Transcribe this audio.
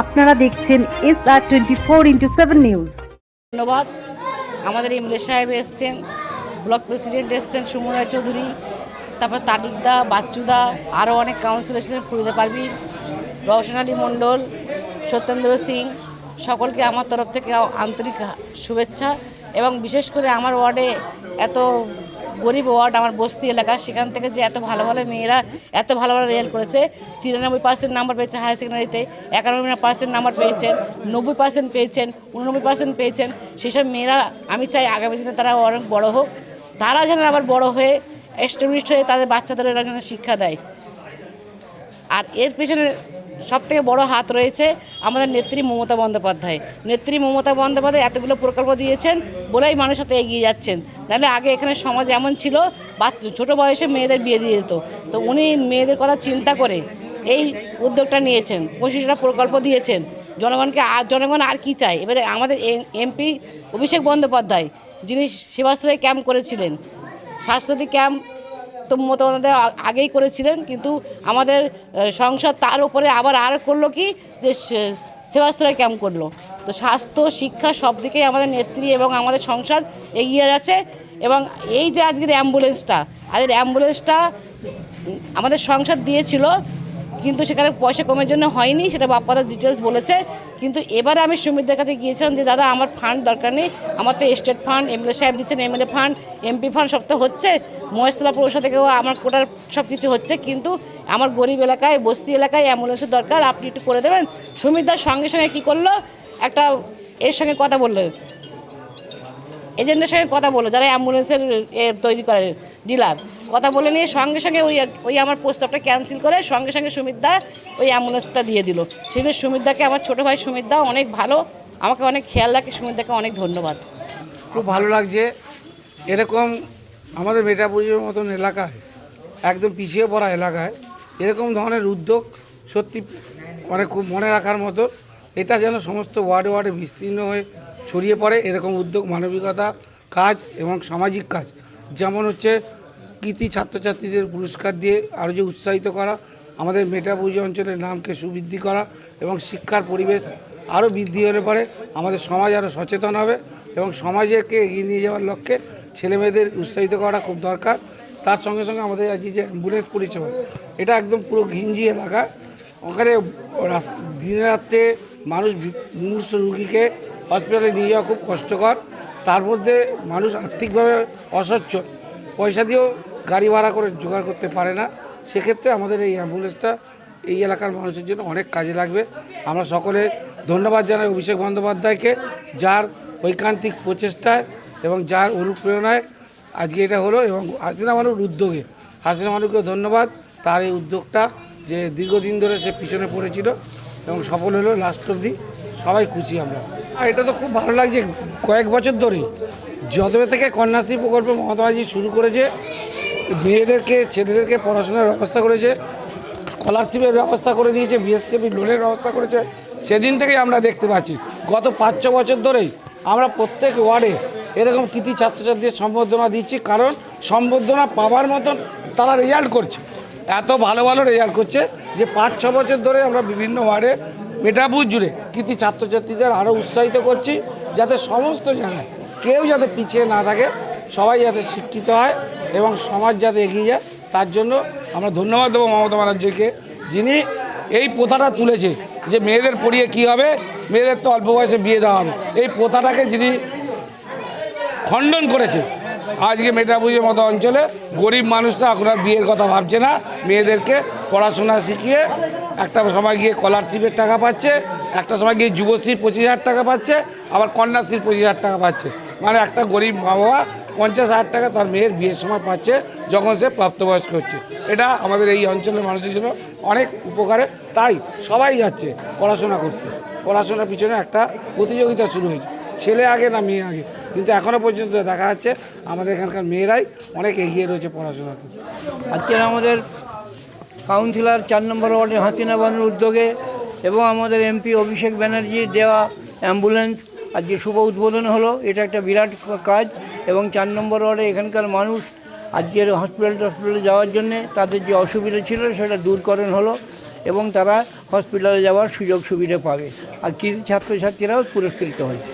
আপনারা দেখছেন S R twenty four into seven news ধন্যবাদ। আমাদের এমএলএ সাহেব এসছেন, ব্লক প্রেসিডেন্ট এসছেন সুমন চৌধুরী, তারপর তারিকদা বাচ্চুদা আরও অনেক কাউন্সিলর এসেছেন ফরিদা পারভিন, রওশন আলী মণ্ডল, সত্যেন্দ্র সিং, সকলকে আমার তরফ থেকে আন্তরিক শুভেচ্ছা এবং বিশেষ করে আমার ওয়ার্ডে এত গরিব ওয়ার্ড আমার বস্তি এলাকা। সেখান থেকে যে এত ভালো ভালো মেয়েরা এত ভালো ভালো রেজাল্ট করেছে, তিরানব্বই পার্সেন্ট নাম্বার পেয়েছে হায়ার সেকেন্ডারিতে একানব্বই পার্সেন্ট নাম্বার পেয়েছেন, নব্বই পার্সেন্ট পেয়েছেন, উননব্বই পার্সেন্ট পেয়েছেন। সেসব মেয়েরা আমি চাই আগামী দিনে তারা অনেক বড় হোক। তারা যেন আবার বড় হয়ে এস্টাবলিশড হয়ে তাদের বাচ্চাদের এরা যেন শিক্ষা দেয়। আর এর পেছনে সব থেকে বড় হাত রয়েছে আমাদের নেত্রী মমতা বন্দ্যোপাধ্যায়। নেত্রী মমতা বন্দ্যোপাধ্যায় এতগুলো প্রকল্প দিয়েছেন বলেই মানুষ সাথে এগিয়ে যাচ্ছেন। নাহলে আগে এখানে সমাজ এমন ছিল, বাচ্চা, ছোটো বয়সে মেয়েদের বিয়ে দিয়ে দিত। তো উনি মেয়েদের কথা চিন্তা করে এই উদ্যোগটা নিয়েছেন, পঁচিশটা প্রকল্প দিয়েছেন। জনগণকে আর জনগণ আর কি চায়? এবারে আমাদের এমপি অভিষেক বন্দ্যোপাধ্যায়, যিনি সেবাশ্রয় ক্যাম্প করেছিলেন, স্বাস্থ্যসাথী ক্যাম্প মমতা আমাদের আ- আগেই করেছিলেন, কিন্তু আমাদের সংসদ তার উপরে আবার আর করল কি? যে সেবাশ্রয় ক্যাম্প করল। তো স্বাস্থ্য, শিক্ষা সব দিকেই আমাদের নেত্রী এবং আমাদের সংসদ এগিয়ে যাচ্ছে এবং এই যে আজকের অ্যাম্বুলেন্সটা আজকের অ্যাম্বুলেন্সটা আমাদের সংসদ দিয়েছিল কিন্তু সেখানে পয়সা কমের জন্য হয়নি, সেটা বাপ্পাদার ডিটেলস বলেছে। কিন্তু এবারে আমি সুমিতদের কাছে গিয়েছিলাম যে, দাদা, আমার ফান্ড দরকার নেই, আমার তো স্টেট ফান্ড এমএলএ সাহেব দিচ্ছেন এমএলএ ফান্ড এমপি ফান্ড সব তো হচ্ছে। মহেশতলা পৌরসভা থেকেও আমার কোটার সব কিছু হচ্ছে, কিন্তু আমার গরিব এলাকায়, বস্তি এলাকায় অ্যাম্বুলেন্সের দরকার, আপনি একটু করে দেবেন। সুমিতদার সঙ্গে সঙ্গে কী করল? একটা এর সঙ্গে কথা বলল। এজেন্টের সঙ্গে কথা বলল, যারা অ্যাম্বুলেন্সের তৈরি করে। ডিলার কথা বলে নিয়ে সঙ্গে সঙ্গে ওই ওই আমার প্রস্তাবটা ক্যান্সেল করে সঙ্গে সঙ্গে সুমিতদা ওই অ্যাম্বুলেন্সটা দিয়ে দিল। সেই জন্য সুমিতদাকে আমার ছোটো ভাই সুমিতদা অনেক ভালো, আমাকে অনেক খেয়াল রাখে, সুমিতদাকে অনেক ধন্যবাদ। খুব ভালো লাগছে। এরকম আমাদের মেটাপুজোর মতন এলাকায়, একদম পিছিয়ে পড়া এলাকায়, এরকম ধরনের উদ্যোগ সত্যি মানে খুব মনে রাখার মতো, এটা যেন সমস্ত ওয়ার্ডে ওয়ার্ডে বিস্তীর্ণ হয়ে ছড়িয়ে পড়ে, এরকম উদ্যোগ, মানবিকতা কাজ এবং সামাজিক কাজ। যেমন হচ্ছে কৃতি ছাত্রছাত্রীদের পুরস্কার দিয়ে আরও যে উৎসাহিত করা, আমাদের মেটাপুজো অঞ্চলের নামকে সুবৃদ্ধি করা এবং শিক্ষার পরিবেশ আরও বৃদ্ধি হলে পরে, আমাদের সমাজ আরও সচেতন হবে এবং সমাজকে এগিয়ে নিয়ে যাওয়ার লক্ষ্যে ছেলেমেয়েদের উৎসাহিত করা খুব দরকার। তার সঙ্গে সঙ্গে আমাদের আজকে যে অ্যাম্বুলেন্স পরিষেবা, এটা একদম পুরো ঘিঞ্জি এলাকা। ওখানে দিনে রাত্রে মানুষ মুমূর্ষ রুগীকে হসপিটালে নিয়ে যাওয়া খুব কষ্টকর। তার মধ্যে মানুষ আর্থিকভাবে অসচ্ছল পয়সা দিয়েও গাড়ি ভাড়া করে জোগাড় করতে পারে না। সেক্ষেত্রে আমাদের এই অ্যাম্বুলেন্সটা এই এলাকার মানুষের জন্য অনেক কাজে লাগবে। আমরা সকলে ধন্যবাদ জানাই অভিষেক বন্দ্যোপাধ্যায়কে, যার ঐকান্তিক প্রচেষ্টায় এবং যার অনুপ্রেরণায় আজকে এটা হলো এবং হাসিনা মানুষ উদ্যোগে। হাসিনা মানুষকেও ধন্যবাদ তার এই উদ্যোগটা যে দীর্ঘদিন ধরে সে পিছনে পড়েছিল এবং সফল হলো লাস্ট অবধি। সবাই খুশি আমরা। আর এটা তো খুব ভালো লাগছে কয়েক বছর ধরেই যতবে থেকে কন্যাশ্রী প্রকল্প মমতা শুরু করেছে, মেয়েদেরকে, ছেলেদেরকে পড়াশোনার ব্যবস্থা করেছে, স্কলারশিপের ব্যবস্থা করে দিয়েছে, বিএসকেপি লোনের ব্যবস্থা করেছে, সেদিন থেকেই আমরা দেখতে পাচ্ছি। গত পাঁচ, ছ বছর ধরেই আমরা প্রত্যেক ওয়ার্ডে এরকম কৃতি ছাত্রছাত্রীদের সম্বর্ধনা দিচ্ছি, কারণ সম্বর্ধনা পাওয়ার মতন তারা রেজাল্ট করছে। এত ভালো ভালো রেজাল্ট করছে যে পাঁচ, ছ বছর ধরে আমরা বিভিন্ন ওয়ার্ডে মেটাপুর জুড়ে কৃতি ছাত্রছাত্রীদের আরও উৎসাহিত করছি যাতে সমস্ত জায়গায় কেউ যাতে পিছিয়ে না থাকে, সবাই যাতে শিক্ষিত হয় এবং সমাজ যাতে এগিয়ে যায়, তার জন্য আমরা ধন্যবাদ দেবো মমতা ব্যানার্জিকে, যিনি এই প্রথাটা তুলেছে যে মেয়েদের পড়িয়ে কি হবে, মেয়েদের তো অল্প বয়সে বিয়ে দেওয়া হবে। এই প্রথাটাকে যিনি খণ্ডন করেছে, আজকে মেটাপুজোর মতো অঞ্চলে গরিব মানুষরা এখন আর বিয়ের কথা ভাবছে না, মেয়েদেরকে পড়াশোনা শিখিয়ে একটা সময় গিয়ে স্কলারশিপের টাকা পাচ্ছে, একটা সময় গিয়ে যুবশ্রীর পঁচিশ হাজার টাকা পাচ্ছে, আবার কন্যাশ্রীর পঁচিশ হাজার টাকা পাচ্ছে। মানে একটা গরিব মা বাবা পঞ্চাশ হাজার টাকা তার মেয়ের বিয়ের সময় পাচ্ছে যখন সে প্রাপ্তবয়স্ক হচ্ছে। এটা আমাদের এই অঞ্চলের মানুষের জন্য অনেক উপকারে। তাই সবাই যাচ্ছে পড়াশোনা করতে। পড়াশোনার পিছনে একটা প্রতিযোগিতা শুরু হয়েছে। ছেলে আগে না মেয়ে আগে? কিন্তু এখনও পর্যন্ত দেখা যাচ্ছে আমাদের এখানকার মেয়েরাই অনেক এগিয়ে রয়েছে পড়াশোনাতে। আজকের আমাদের কাউন্সিলর চার নম্বর ওয়ার্ডের হাসিনা বানুর উদ্যোগে এবং আমাদের এমপি অভিষেক ব্যানার্জির দেওয়া অ্যাম্বুলেন্স আজকে শুভ উদ্বোধন হলো। এটা একটা বিরাট কাজ এবং চার নম্বর ওয়ার্ডে এখানকার মানুষ আজকের হসপিটাল টসপিটালে যাওয়ার জন্যে তাদের যে অসুবিধা ছিল সেটা দূরকরণ হলো এবং তারা হসপিটালে যাওয়ার সুযোগ সুবিধা পাবে। আর কৃতি ছাত্রছাত্রীরাও পুরস্কৃত হয়েছে।